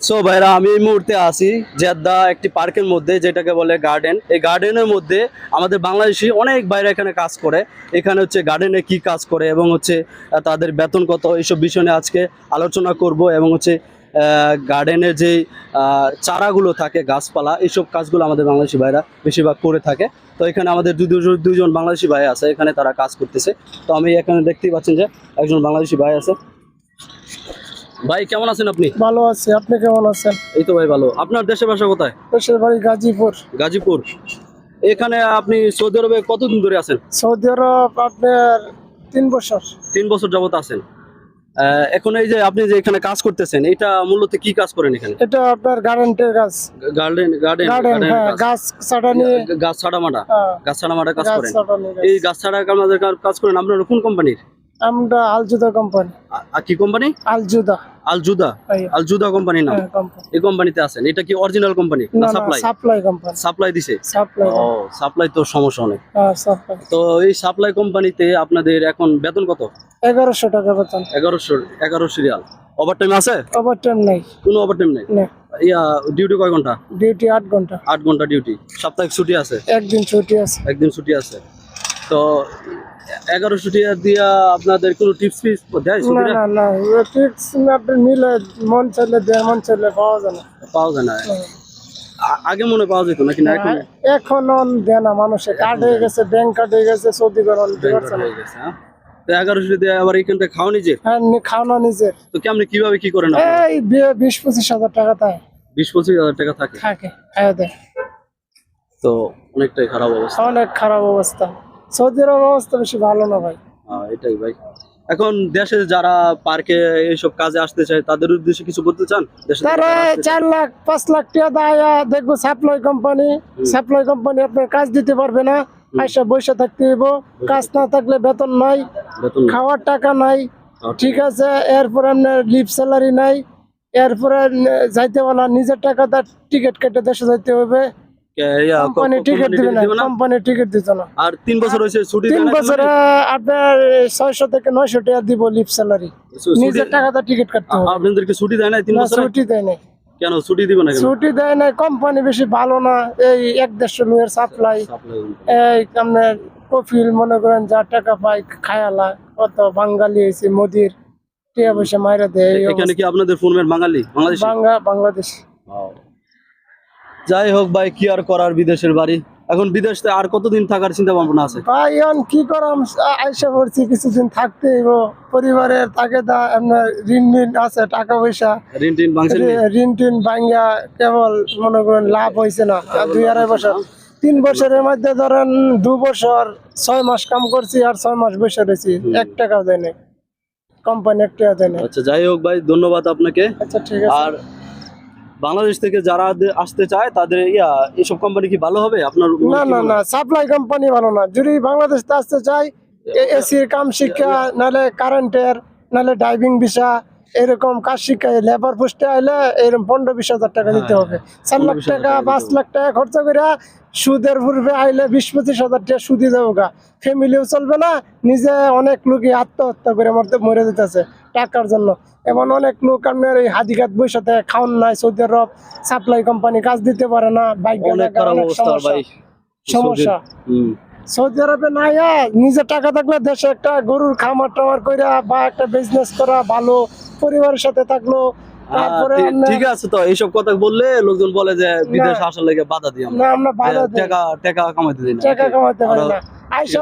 So ভাইরা, আমি এই মুহূর্তে আছি জেদ্দা একটি পার্কের মধ্যে, যেটাকে বলে গার্ডেন। এই গার্ডেনের মধ্যে আমাদের বাংলাদেশি অনেক বাইরে এখানে কাজ করে। এখানে হচ্ছে গার্ডেনে কি কাজ করে এবং হচ্ছে তাদের বেতন কত, এইসব বিষয় নিয়ে আজকে আলোচনা করব এবং হচ্ছে গার্ডেনের যে চারাগুলো থাকে, গাছপালা, এইসব কাজগুলো আমাদের বাংলাদেশি ভাইরা বেশিরভাগ করে থাকে। তো এখানে আমাদের দুজন বাংলাদেশি ভাই আছে, এখানে তারা কাজ করতেছে। তো আমি এখানে দেখতেই পাচ্ছেন যে, একজন বাংলাদেশি ভাই আছে। ভাই কেমন আছেন আপনি? ভালো আছি আপনি কেমন আছেন? এই তো ভাই ভালো। আপনার দেশের বাসা কোথায়? দেশের বাড়ি গাজীপুর। গাজীপুর। এখানে আপনি সৌদি আরবে কতদিন ধরে আছেন? সৌদি আরব আপনার তিন বছর। তিন বছর যাবত আছেন। এখন এই যে আপনি যে এখানে কাজ করতেছেন এটা মূলত কি কাজ করেন এখানে? এটা আপনার গার্ডেন্টের গাছ গার্ডেন গার্ডেন গার্ডেন হ্যাঁ গাছ ছাটানি। গাছ ছাড়া মাটা হ্যাঁ, গাছ ছাড়া মাটা কাজ করেন। এই গাছ ছাড়া কাজ করেন আপনার কোন কোম্পানির? আমরা আলজুদা কোম্পানি। কি কোম্পানি? আলজুদা। আলজুদা। এই, আলজুদা কোম্পানির নাম? হ্যাঁ, এই কোম্পানিতে আছেন। এটা কি অরিজিনাল কোম্পানি না না না সাপ্লাই সাপ্লাই কোম্পানি। সাপ্লাই দিছে? সাপ্লাই ও সাপ্লাই তো সমস্যা অনেক। হ্যাঁ তো এই সাপ্লাই কোম্পানিতে আপনাদের এখন বেতন কত? এগারোশো টাকা বেতন। এগারোশো এগারোশো রিয়াল। ওভার টাইম আছে? ওভার টাইম নেই। কোনো ওভার টাইম নেই। না ইয়া ডিউটি কয় ঘণ্টা? ডিউটি আট ঘণ্টা। আট ঘণ্টা ডিউটি সাপ্তাহিক ছুটি আছে? একদিন ছুটি আছে। একদিন ছুটি আছে। তো এগারোশো টাকা দিয়া আপনাদের কোনো টিপস ফিস দেয় না আপনি নিলে মন চাইলে দেড় মন চাইলে পাওয়া যায় না। পাওয়া যায় না। আগে মনে পাওয়া যেত নাকি না এখন? এখন দেয় না মানুষে। কার্ড হয়ে গেছে ব্যাংক কার্ড হয়ে গেছে সৌদি করণ হয়ে গেছে হ্যাঁ? এগারোশো দিয়ে আবার নিজে হ্যাঁ তো কেমনি কীভাবে কি করেন এই বিশ পঁচিশ হাজার টাকা বিশ পঁচিশ হাজার টাকা থাকে? থাকে খাইয়ে তো অনেকটাই খারাপ অবস্থা। অনেক খারাপ অবস্থা। সৌদি আরব অবস্থা বেশি ভালো না ভাই। এটাই ভাই। এখন দেশে যারা পার্কে এইসব কাজে আসতে চায় তাদের উদ্দেশ্যে কিছু বলতে চান? তারা? চার লাখ পাঁচ লাখ টাকা দেয় দেখব সাপ্লাই কোম্পানি সাপ্লাই কোম্পানি আপনার কাজ দিতে পারবে না। আইসা বসে থাকতে হইব। কাজ না থাকলে বেতন নাই। খাওয়ার টাকা নাই। ঠিক আছে এরপরে আপনার লিভ স্যালারি নাই। এরপরে যাইতে বলা নিজের টাকা তার টিকিট কেটে দেশে যাইতে হবে কোম্পানি টিকিট দিবে না কোম্পানি টিকিট দিত না। আর তিন বছর হয়েছে ছুটি তিন দেয় আপনার ছয়শো থেকে নয়শো টাকা দিব লিভ স্যালারি নিজের টিকিট কাটতে হবে। আপনাদেরকে ছুটি দেয় না তিন না ছুটি দেয় নাই। কেন ছুটি দিবে না ছুটি দেয় নাই কোম্পানি বেশি ভালো না এই এক দেড়শো লোকের সাপ্লাই এই আপনার কফিল মনে করেন যা টাকা পায় খায়ালা কত বাঙালি হয়েছে মোদির টিয়া পয়সা মাইরা দেয় এখানে কি আপনাদের ফোনের বাঙালি? বাংলাদেশ? বাংলাদেশ। যাই হোক ভাই কি আর করার বিদেশের বাড়ি? এখন বিদেশ আর কতদিন থাকার চিন্তা ভাবনা আছে? ভাই এখন কি করাম? আইসা পড়ছি কিছুদিন থাকতে পরিবারের তাকে দা ঋণ ঋণ আছে টাকা পয়সা। ঋণ টিন? ঋ- ঋণ টিন ভাঙ্গা কেবল মনে করেন লাভ হয়েছে না। দুই আড়াই বছর। তিন বছরের মধ্যে ধরেন দু বছর ছয় মাস কাম করছি আর ছয় মাস বসে রয়েছি। এক টাকাও দেয় নাই। কোম্পানি এক টাকা দেয় নাই। আচ্ছা যাই হোক ভাই ধন্যবাদ আপনাকে। আচ্ছা ঠিক আছে। আর বাংলাদেশ থেকে যারা আসতে চায় তাদের ইয়া এইসব কোম্পানি কি ভালো হবে? আপনার না না না সাপ্লাই কোম্পানি ভালো না। যদি বাংলাদেশ আসতে চাই এসির কাম শিক্ষা নাহলে কারেন্টের নাহলে ড্রাইভিং ভিসা এরকম কাজ শিক্ষা লেবার পোস্টে আইলে এরকম পনেরো বিশ হাজার টাকা দিতে হবে। চার লাখ টাকা টাকা পাঁচ লাখ টাকা খরচ করে সুদের পূর্বে আইলে বিশ পঁচিশ হাজার টাকা সুদি দেবো গা। ফ্যামিলিও চলবে না নিজে অনেক লোকই আত্মহত্যা করে মরতে মরে যেতেছে। টাকার জন্য। এমন অনেক লোক আপনার এই হাদিঘাত বৈশাতে খাওয়ান নাই সৌদি আরব সাপ্লাই কোম্পানি কাজ দিতে পারে না বাইক সমস্যা। সৌদি আরবে না ইয়া, নিজের টাকা থাকলে দেশে একটা গরুর খামার টামার কইরা বা একটা বিজনেস করা ভালো পরিবারের সাথে থাকল তারপরে ঠিক- আছে তো এইসব কথা বললে লোকজন বলে যে বিদেশ আসার লেগে বাধা দিই আমরা। আমরা বাধা যে দিই। টাকা টাকা কামাইতে দিই না। টাকা কামাতে পারি না। আইসা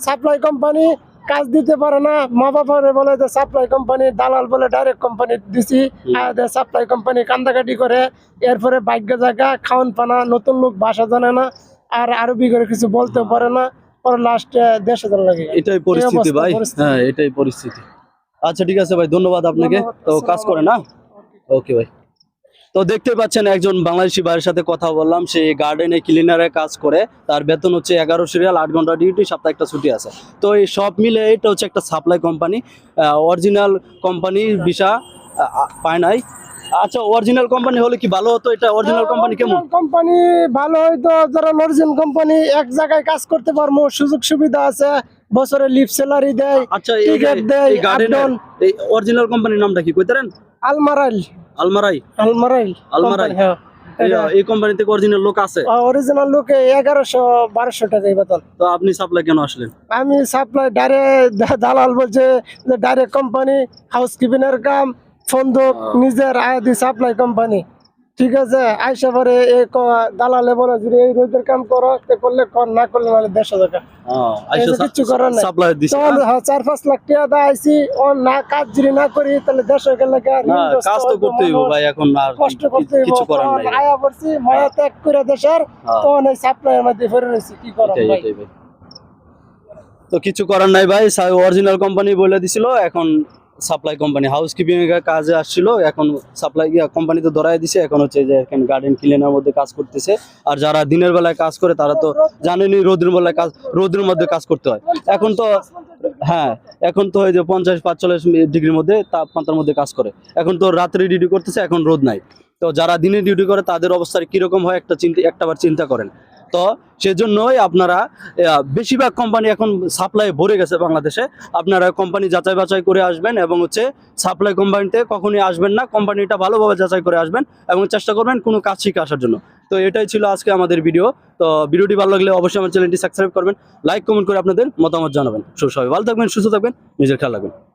সাপ্লাই কোম্পানি কাজ দিতে পারে না। মা বাবার বলে যে সাপ্লাই কোম্পানি দালাল বলে ডাইরেক্ট কোম্পানি দিছি। সাপ্লাই কোম্পানি কান্দাকাটি করে এরপরে বাইক জায়গা খাওয়ান পানা নতুন লোক ভাষা জানে না আর আরবি করে কিছু বলতেও পারে না। পরে লাস্টে দেশ হাজার লাগে এটাই পরিস্থিতি ভাই। হ্যাঁ এটাই পরিস্থিতি। আচ্ছা ঠিক আছে ভাই ধন্যবাদ আপনাকে। তো কাজ করে না ওকে ভাই। তো দেখতে পাচ্ছেন একজন বাংলাদেশি ভাইয়ের সাথে কথা বললাম। সে গার্ডেনে ক্লিনারে কাজ করে। তার বেতন হচ্ছে এগারো সিরিয়াল আট ঘণ্টা ডিউটি সপ্তাহে একটা ছুটি আছে। তো এই সব মিলে এটা হচ্ছে একটা supply company original company visa পায় নাই। আচ্ছা অরিজিনাল কোম্পানি হলে কি ভালো হতো? এটা অরিজিনাল কোম্পানি কেমন? কোম্পানি ভালো হয়তো যারা অরিজিনাল কোম্পানি এক জায়গায় কাজ করতে পারব সুযোগ সুবিধা আছে। বছরে লিভ স্যালারি দেয় আচ্ছা এই টিকিট দেয় আপ-ডাউন। এই অরিজিনাল কোম্পানির নামটা কি কইতারেন আলমারাইল। আলমারাই? আলমারাই। আলমারাই? হ্যাঁ। এই- কোম্পানিতে কোম্পানি অরিজিনাল লোক আছে? অরিজিনাল লোকে এগারোশো বারোশো টাকা বেতন তো আপনি সাপ্লাই কেন আসলেন? আমি সাপ্লাই ডাইরেক্ট দালাল বলছে যে ডাইরেক্ট কোম্পানি হাউস এর কাম আহ। নিজের আয়াদি সাপ্লাই কোম্পানি। ঠিক আছে আইসা পরে এ ক- দালালে বলে যদি এই রোদের কাম করো তে করলে কর না করলে মানে দেড়শো টাকা এই কিচ্ছু করার নাই। হ্যাঁ, চার পাঁচ লাখ টাকা দা আইসি ও না কাজ যদি না করি তাহলে দেড়শো কাজ তো করতে হইব ভাই এখন আর কষ্ট করতে কিছু করার নাই আয়া পড়ছি মায়া ত্যাগ করে দেশের হ্যাঁ। তখন এই সাপ্লাইয়ের মধ্যে ফেরে রয়েছি কি করার ভাই। তো কিছু করার নাই ভাই অরিজিনাল কোম্পানি বলে দিছিল এখন সাপ্লাই কোম্পানি হাউস কিপিং এর কাজে আসছিল, এখন সাপ্লাই কোম্পানিতে ধরাই দিছে, এখন হচ্ছে যে এখানে গার্ডেন ক্লিনার মধ্যে কাজ করতেছে। আর যারা দিনের বেলায় কাজ করে, তারা তো জানেনই রোদের বেলায় কাজ রোদের মধ্যে কাজ করতে হয়। এখন তো হ্যাঁ এখন তো ওই যে পঞ্চাশ, পাঁচচল্লিশ ডিগ্রির মধ্যে তাপমাত্রার মধ্যে কাজ করে। এখন তো রাত্রে ডিউটি করতেছে, এখন রোদ নাই। তো যারা দিনে ডিউটি করে, তাদের অবস্থা কীরকম হয়, একটা চিন্তা একটাবার চিন্তা করেন। তো সেজন্যই আপনারা বেশিরভাগ কোম্পানি এখন সাপ্লাই ভরে গেছে বাংলাদেশে। আপনারা কোম্পানি যাচাই বাছাই করে আসবেন এবং হচ্ছে সাপ্লাই কোম্পানিতে কখনই আসবেন না। কোম্পানিটা ভালোভাবে যাচাই করে আসবেন এবং চেষ্টা করবেন কোনো কাজ শিখে আসার জন্য। তো এটাই ছিল আজকে আমাদের ভিডিও তো ভিডিওটি ভালো লাগলে অবশ্যই আমার চ্যানেলটি সাবস্ক্রাইব করবেন লাইক কমেন্ট করে আপনাদের মতামত জানাবেন। সবাই ভালো থাকবেন, সুস্থ থাকবেন, নিজের খেয়াল রাখবেন।